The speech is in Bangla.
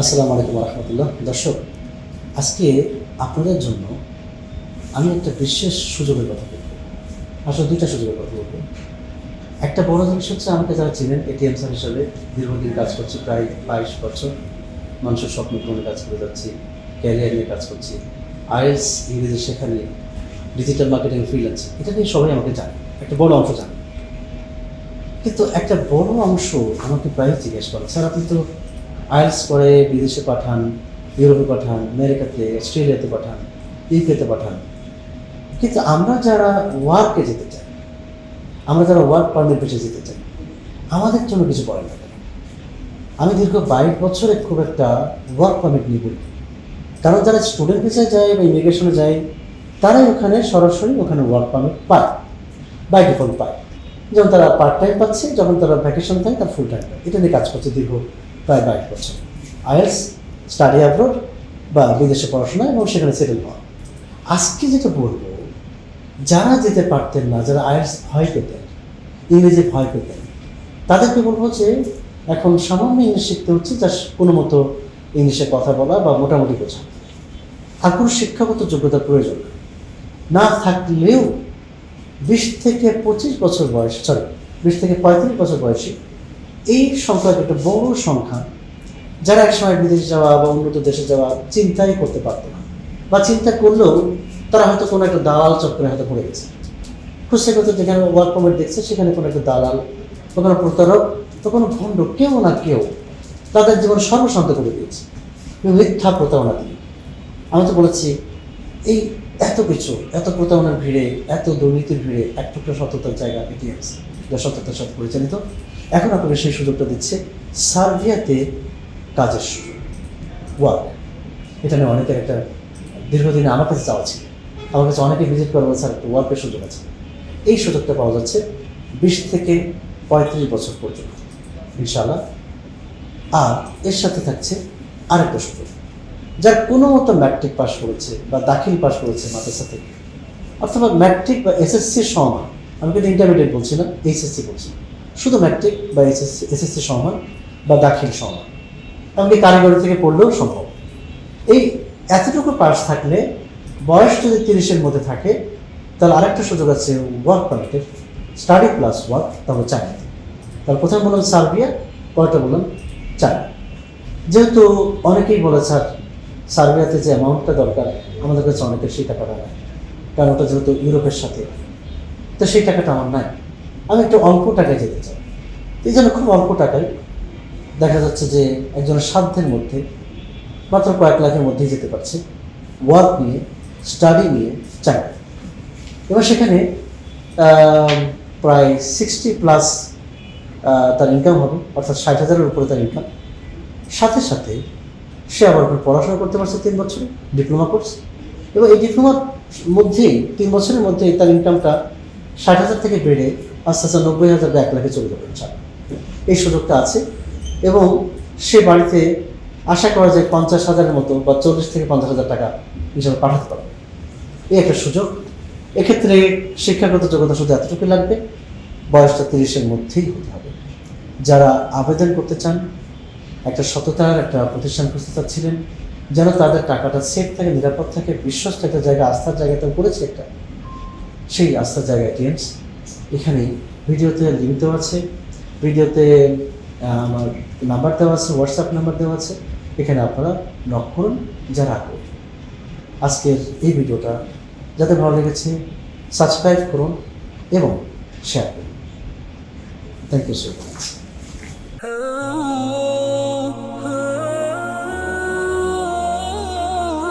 আসসালামু আলাইকুম রহমতুল্লাহ দর্শক, আজকে আপনাদের জন্য আমি একটা বিশেষ সুযোগের কথা বলব। আসলে দুইটা সুযোগের কথা বলব। একটা বড় জিনিস হচ্ছে আমাকে যারা চিনেন এটিএম স্যার হিসাবে দীর্ঘদিন কাজ করছি, প্রায় বাইশ বছর। মানুষের স্বপ্ন পূরণে কাজ করে যাচ্ছি ক্যারিয়ার নিয়ে কাজ করছি। আইএলস ইংরেজি সেখানে ডিজিটাল মার্কেটিং ফ্রিল্যান্স এটা নিয়ে সবাই আমাকে জানে, একটা বড় অংশ জানে। কিন্তু একটা বড় অংশ আমাকে প্রায় জিজ্ঞেস করে, স্যার, আপনি তো আইএলস করে বিদেশে পাঠান, ইউরোপে পাঠান, আমেরিকাতে, অস্ট্রেলিয়াতে পাঠান, ইউকেতে পাঠান। কিন্তু আমরা যারা ওয়ার্কে যেতে চাই, আমরা যারা ওয়ার্ক পারমিট পেশে যেতে চাই, আমাদের জন্য কিছু করেন না আমি দীর্ঘ বাইশ বছরে খুব একটা ওয়ার্ক পারমিট নিয়ে বলি। কারণ যারা স্টুডেন্ট ভিসায় যায় বা ইমিগ্রেশনে যায়, তারাই ওখানে সরাসরি ওখানে ওয়ার্ক পারমিট পায়, বাই ডিফল্ট পায়। যেমন তারা পার্ট টাইম পাচ্ছে, যখন তারা ভ্যাকেশন থাকে তার ফুল টাইম পায়। এটা নিয়ে কাজ করছে দীর্ঘ প্রায় বাইশ বছর। আইএলস স্টাডি অ্যাব্রোড বা বিদেশে পড়াশোনা এবং সেখানে সেটেল হওয়া। আজকে যেটা বলব, যারা যেতে পারতেন না, যারা আইএলস ভয় পেতেন, ইংরেজি ভয় পেতেন, তাদেরকে বলব যে এখন সামান্য ইংলিশ শিখতে হচ্ছে যা কোনো মতো ইংলিশে কথা বলা বা মোটামুটি বোঝা। আর কোনো শিক্ষাগত যোগ্যতার প্রয়োজন না। থাকলেও বিশ থেকে পঁচিশ বছর বয়স সরি বিশ থেকে পঁয়ত্রিশ বছর বয়সী এই সংখ্যাটা একটা বড় সংখ্যা যারা একসময় বিদেশে যাওয়া বা উন্নত দেশে যাওয়া চিন্তাই করতে পারতো না। বা চিন্তা করলেও তারা হয়তো কোনো একটা দালাল চক্রে হয়তো পড়ে গেছে। খুঁজতে করতে যেখানে ওয়ার্ক পারমিট দেখছে, সেখানে কোনো একটা দালাল কোনো প্রতারক বা কোনো ভণ্ড, কেউ না কেউ তাদের জীবন সর্বশান্ত করে দিয়েছে। মিথ্যা প্রতারণা দিয়ে। আমি তো বলেছি, এই এত কিছু, এত প্রতারণার ভিড়ে, এত দুর্নীতির ভিড়ে এক টুকরো সততার জায়গা এটিএমস যা সততার সাথে পরিচালিত। এখন আপনাকে সেই সুযোগটা দিচ্ছে সার্বিয়াতে কাজের সুযোগ ওয়ার্ক এটা নিয়ে অনেকের একটা দীর্ঘদিনে আমার কাছে যাওয়া ছিল। আমার কাছে অনেকে ভিজিট করে স্যার, একটা ওয়ার্কের সুযোগ আছে। এই সুযোগটা পাওয়া যাচ্ছে বিশ থেকে পঁয়ত্রিশ বছর পর্যন্ত, ইনশাআল্লাহ। আর এর সাথে থাকছে আরেকটা সুযোগ। যার কোনো মতো ম্যাট্রিক পাস করেছে বা দাখিল পাস করেছে মাদ্রাসা থেকে, অথবা ম্যাট্রিক বা এসএসসি সমান আমি কিন্তু ইন্টারমিডিয়েট বলছি না এইচএসসি বলছি। শুধু ম্যাট্রিক বা এসএসসি এসএসসি সমান বা দাখিল সমান। এমনকি কারিগরি থেকে পড়লেও সম্ভব। এই এতটুকু পাস থাকলে, বয়স যদি তিরিশের মধ্যে থাকে, তাহলে আরেকটা সুযোগ আছে ওয়ার্ক পারমিটের স্টাডি প্লাস ওয়ার্ক তাহলে চায়না তাহলে প্রথমে বললাম সার্বিয়া, পরেরটা বললাম চায়না যেহেতু অনেকেই বলে, স্যার, সার্বিয়াতে যে অ্যামাউন্টটা দরকার, আমাদের কাছে অনেকের সেই টাকাটা কারণ ওটা যেহেতু ইউরোপের সাথে তো সেই টাকাটা আমার নাই। আমি একটু অল্প টাকায় যেতে চাই। এই জন্য খুব অল্প টাকায় দেখা যাচ্ছে যে একজনের সাধ্যের মধ্যে, মাত্র কয়েক লাখের মধ্যেই যেতে পারছে। ওয়ার্ক নিয়ে স্টাডি নিয়ে চায়না এবার সেখানে প্রায় সিক্সটি প্লাস তার ইনকাম হবে, অর্থাৎ ষাট হাজারের উপরে তার ইনকাম সাথে সাথে সে আবার পড়াশোনা করতে পারছে তিন বছরে ডিপ্লোমা কোর্স এবং এই ডিপ্লোমার মধ্যেই, তিন বছরের মধ্যেই তার ইনকামটা ষাট হাজার থেকে বেড়ে আস্তে আস্তে নব্বই হাজার বা এক লাখে চলে যাবে। এই সুযোগটা আছে। এবং সে বাড়িতে আশা করা যায় পঞ্চাশ হাজারের মতো বা চল্লিশ থেকে পঞ্চাশ হাজার টাকা হিসাবে পাঠাতে পারবে। এই একটা সুযোগ। এক্ষেত্রে শিক্ষাগত যোগ্যতা শুধু এতটুকু লাগবে, বয়সটা তিরিশের মধ্যেই হতে হবে। যারা আবেদন করতে চান, একটা সততার একটা প্রতিষ্ঠান খুঁজতে চাচ্ছিলেন, যেন তাদের টাকাটা সেফ থাকে, নিরাপদ থাকে, বিশ্বস্ত একটা জায়গা, আস্থার জায়গাতে করেছে একটা সেই আস্থার জায়গা এটিএমস এখানে ভিডিওতে লিঙ্ক দেওয়া আছে। ভিডিওতে আমার নাম্বার দেওয়া আছে হোয়াটসঅ্যাপ নাম্বার দেওয়া আছে। এখানে আপনারা নক করুন যারা আগ্রহী আজকের এই ভিডিওটা যাতে ভালো লেগেছে সাবস্ক্রাইব করুন এবং শেয়ার করুন। Thank you so much